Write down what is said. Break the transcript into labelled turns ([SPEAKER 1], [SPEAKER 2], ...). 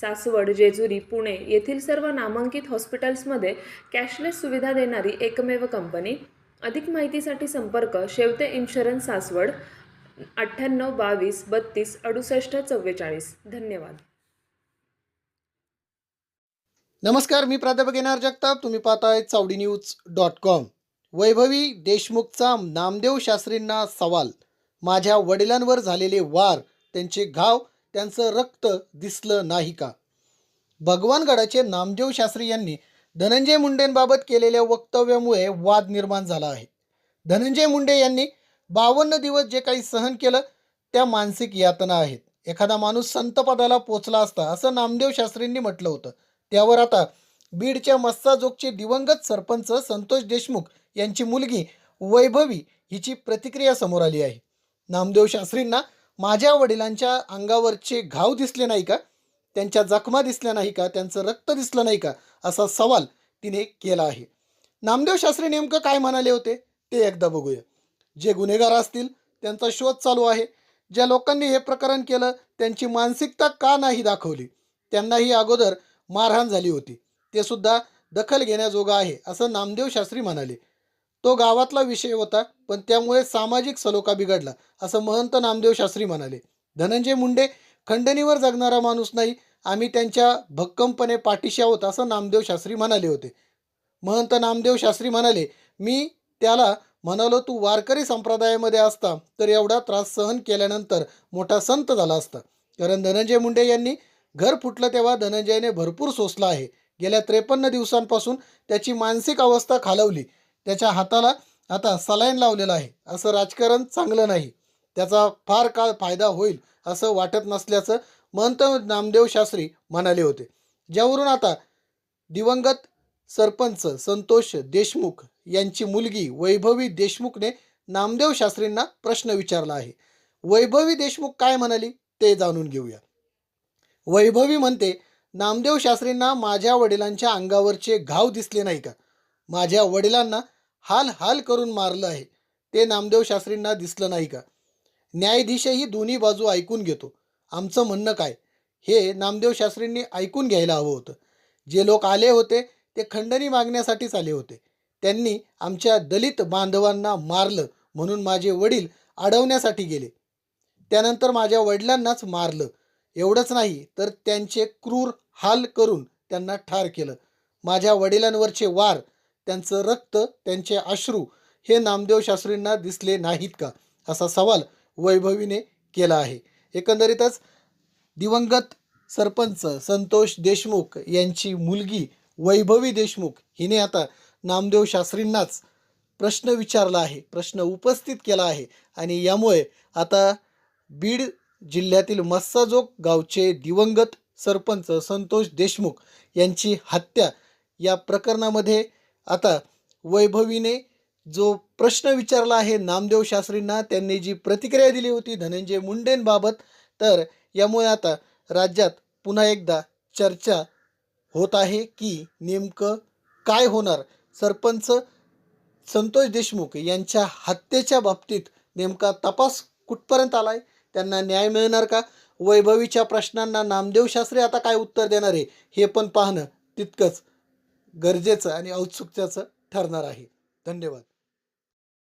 [SPEAKER 1] सासवड जेजुरी पुणे येथील सर्व नामांकित हॉस्पिटल्समध्ये कॅशलेस सुविधा देणारी एकमेव कंपनी. अधिक माहितीसाठी संपर्क शेवते इन्शुरन्स सासवड अठ्ठ्याण्णव बावीस बत्तीस अडुसष्ट चव्वेचाळीस. धन्यवाद.
[SPEAKER 2] नमस्कार मी प्राध्यापक येणार जगताप. तुम्ही पाहताय Chawadi news dot com. Vaibhavi देशमुखचा Namdev शास्त्रींना सवाल. माझ्या वडिलांवर झालेले वार त्यांचे घाव त्यांचं रक्त दिसलं नाही का? भगवानगडाचे नामदेव शास्त्री यांनी धनंजय मुंडेंबाबत केलेल्या वक्तव्यामुळे वाद निर्माण झाला आहे. धनंजय मुंडे यांनी बावन्न दिवस जे काही सहन केलं त्या मानसिक यातना आहेत. एखादा माणूस संतपदाला पोचला असता असं नामदेव शास्त्रींनी म्हटलं होतं. त्यावर आता बीडच्या मस्साजोगचे दिवंगत सरपंच संतोष देशमुख यांची मुलगी वैभवी हिची प्रतिक्रिया समोर आली आहे. नामदेव शास्त्रींना माझ्या वडिलांच्या अंगावरचे घाव दिसले नाही का? त्यांच्या जखमा दिसल्या नाही का? त्यांचं रक्त दिसलं नाही का? असा सवाल तिने केला आहे. नामदेव शास्त्री नेमकं काय म्हणाले होते? ते एकदा बघूया. जे गुन्हेगार असतील त्यांचा शोध चालू आहे. ज्या लोकांनी हे प्रकरण केलं त्यांची मानसिकता का नाही दाखवली? त्यांनाही अगोदर मारहाण झाली होती. ते सुद्धा दखल घेण्याजोगं आहे असं नामदेव शास्त्री म्हणाले. तो गावातला विषय होता पण त्यामुळे सामाजिक सलोखा बिघडला असं महंत नामदेव शास्त्री म्हणाले. धनंजय मुंडे खंडणीवर जगणारा माणूस नाही आम्ही त्यांच्या भक्कमपणे पाठीशी आहोत असं नामदेव शास्त्री म्हणाले होते. महंत नामदेव शास्त्री म्हणाले मी त्याला म्हणालो तू वारकरी संप्रदायामध्ये असता तर एवढा त्रास सहन केल्यानंतर मोठा संत झाला असता. कारण धनंजय मुंडे यांनी घर फुटलं तेव्हा धनंजयने भरपूर सोसला आहे. गेल्या त्रेपन्न दिवसांपासून त्याची मानसिक अवस्था खालवली. त्याच्या हाताला आता सलाईन लावलेला आहे. असं राजकारण चांगलं नाही. त्याचा फार काळ फायदा होईल असं वाटत नसल्याचं महंत नामदेव शास्त्री म्हणाले होते. ज्यावरून आता दिवंगत सरपंच संतोष देशमुख यांची मुलगी वैभवी देशमुखने नामदेव शास्त्रींना प्रश्न विचारला आहे. वैभवी देशमुख काय म्हणाली? ते जाणून घेऊया. वैभवी म्हणते नामदेव शास्त्रींना माझ्या वडिलांच्या अंगावरचे घाव दिसले नाही का? माझ्या वडिलांना हाल हाल करून मारलं आहे. ते नामदेव शास्त्रींना दिसलं नाही का? न्यायाधीशही दोन्ही बाजू ऐकून घेतो. आमचं म्हणणं काय? हे नामदेव शास्त्रींनी ऐकून घ्यायला हवं होतं. जे लोक आले होते ते खंडणी मागण्यासाठीच आले होते. त्यांनी आमच्या दलित बांधवांना मारलं म्हणून माझे वडील अडवण्यासाठी गेले. त्यानंतर माझ्या वडिलांनाच मारलं. एवढंच नाही तर त्यांचे क्रूर हाल करून त्यांना ठार केलं. माझ्या वडिलांवरचे वार त्यांचं रक्त त्यांचे अश्रू हे नामदेव शास्त्रींना दिसले नाहीत का? असा सवाल वैभवीने केला आहे. एकंदरीतच दिवंगत सरपंच संतोष देशमुख यांची मुलगी वैभवी देशमुख हिने आता नामदेव शास्त्रींनाच प्रश्न विचारला आहे प्रश्न उपस्थित केला आहे आणि यामुळे आता बीड जिल्ह्यातील मस्साजोग गावचे दिवंगत सरपंच संतोष देशमुख यांची हत्या या प्रकरणामध्ये आता वैभवीने जो प्रश्न विचारला आहे नामदेव शास्त्रींना त्यांनी जी प्रतिक्रिया दिली होती धनंजय मुंडेंबाबत तर यामुळे आता राज्यात पुन्हा एकदा चर्चा होत आहे की नेमकं काय होणार? सरपंच संतोष देशमुख यांच्या हत्येच्या बाबतीत नेमका तपास कुठपर्यंत आला आहे त्यांना न्याय मिळणार का? वैभवीच्या प्रश्नांना नामदेव शास्त्री आता काय उत्तर देणार आहे हे पण पाहणं तितकंच गरजेचं आणि औत्सुक्याचं ठरणार आहे. धन्यवाद.